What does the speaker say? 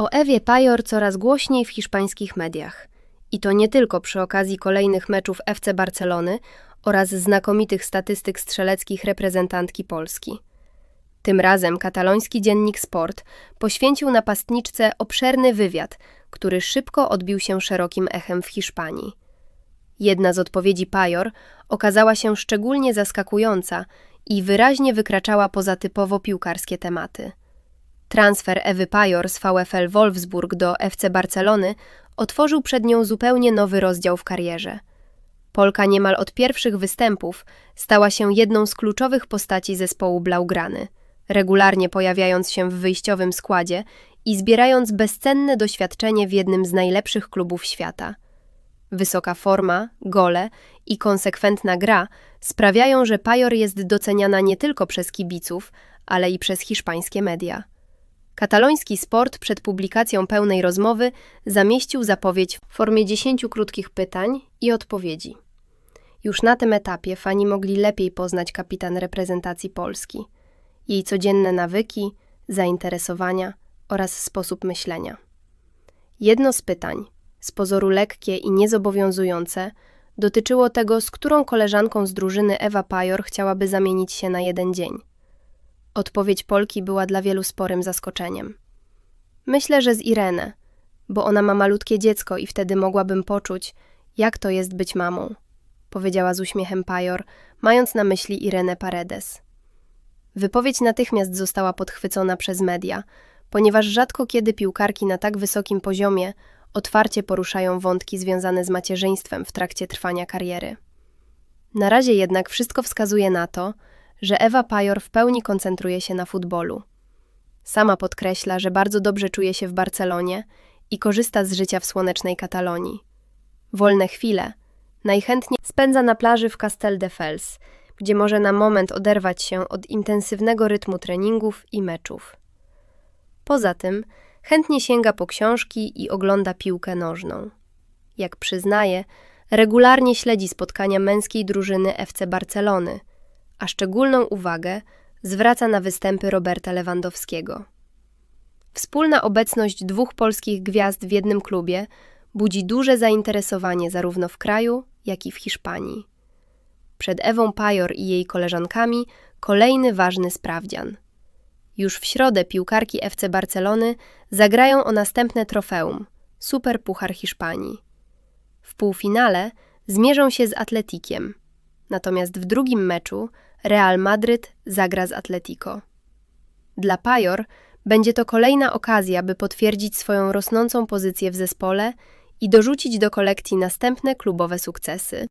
O Ewie Pajor coraz głośniej w hiszpańskich mediach. I to nie tylko przy okazji kolejnych meczów FC Barcelony oraz znakomitych statystyk strzeleckich reprezentantki Polski. Tym razem kataloński dziennik Sport poświęcił napastniczce obszerny wywiad, który szybko odbił się szerokim echem w Hiszpanii. Jedna z odpowiedzi Pajor okazała się szczególnie zaskakująca i wyraźnie wykraczała poza typowo piłkarskie tematy. Transfer Ewy Pajor z VfL Wolfsburg do FC Barcelony otworzył przed nią zupełnie nowy rozdział w karierze. Polka niemal od pierwszych występów stała się jedną z kluczowych postaci zespołu Blaugrany, regularnie pojawiając się w wyjściowym składzie i zbierając bezcenne doświadczenie w jednym z najlepszych klubów świata. Wysoka forma, gole i konsekwentna gra sprawiają, że Pajor jest doceniana nie tylko przez kibiców, ale i przez hiszpańskie media. Kataloński sport przed publikacją pełnej rozmowy zamieścił zapowiedź w formie 10 krótkich pytań i odpowiedzi. Już na tym etapie fani mogli lepiej poznać kapitan reprezentacji Polski, jej codzienne nawyki, zainteresowania oraz sposób myślenia. Jedno z pytań, z pozoru lekkie i niezobowiązujące, dotyczyło tego, z którą koleżanką z drużyny Ewa Pajor chciałaby zamienić się na jeden dzień. Odpowiedź Polki była dla wielu sporym zaskoczeniem. Myślę, że z Irenę, bo ona ma malutkie dziecko i wtedy mogłabym poczuć, jak to jest być mamą, powiedziała z uśmiechem Pajor, mając na myśli Irenę Paredes. Wypowiedź natychmiast została podchwycona przez media, ponieważ rzadko kiedy piłkarki na tak wysokim poziomie otwarcie poruszają wątki związane z macierzyństwem w trakcie trwania kariery. Na razie jednak wszystko wskazuje na to, że Ewa Pajor w pełni koncentruje się na futbolu. Sama podkreśla, że bardzo dobrze czuje się w Barcelonie i korzysta z życia w słonecznej Katalonii. Wolne chwile najchętniej spędza na plaży w Castelldefels, gdzie może na moment oderwać się od intensywnego rytmu treningów i meczów. Poza tym chętnie sięga po książki i ogląda piłkę nożną. Jak przyznaje, regularnie śledzi spotkania męskiej drużyny FC Barcelony – a szczególną uwagę zwraca na występy Roberta Lewandowskiego. Wspólna obecność dwóch polskich gwiazd w jednym klubie budzi duże zainteresowanie zarówno w kraju, jak i w Hiszpanii. Przed Ewą Pajor i jej koleżankami kolejny ważny sprawdzian. Już w środę piłkarki FC Barcelony zagrają o następne trofeum Super Puchar Hiszpanii. W półfinale zmierzą się z Atletikiem, natomiast w drugim meczu Real Madryt zagra z Atletico. Dla Pajor będzie to kolejna okazja, by potwierdzić swoją rosnącą pozycję w zespole i dorzucić do kolekcji następne klubowe sukcesy.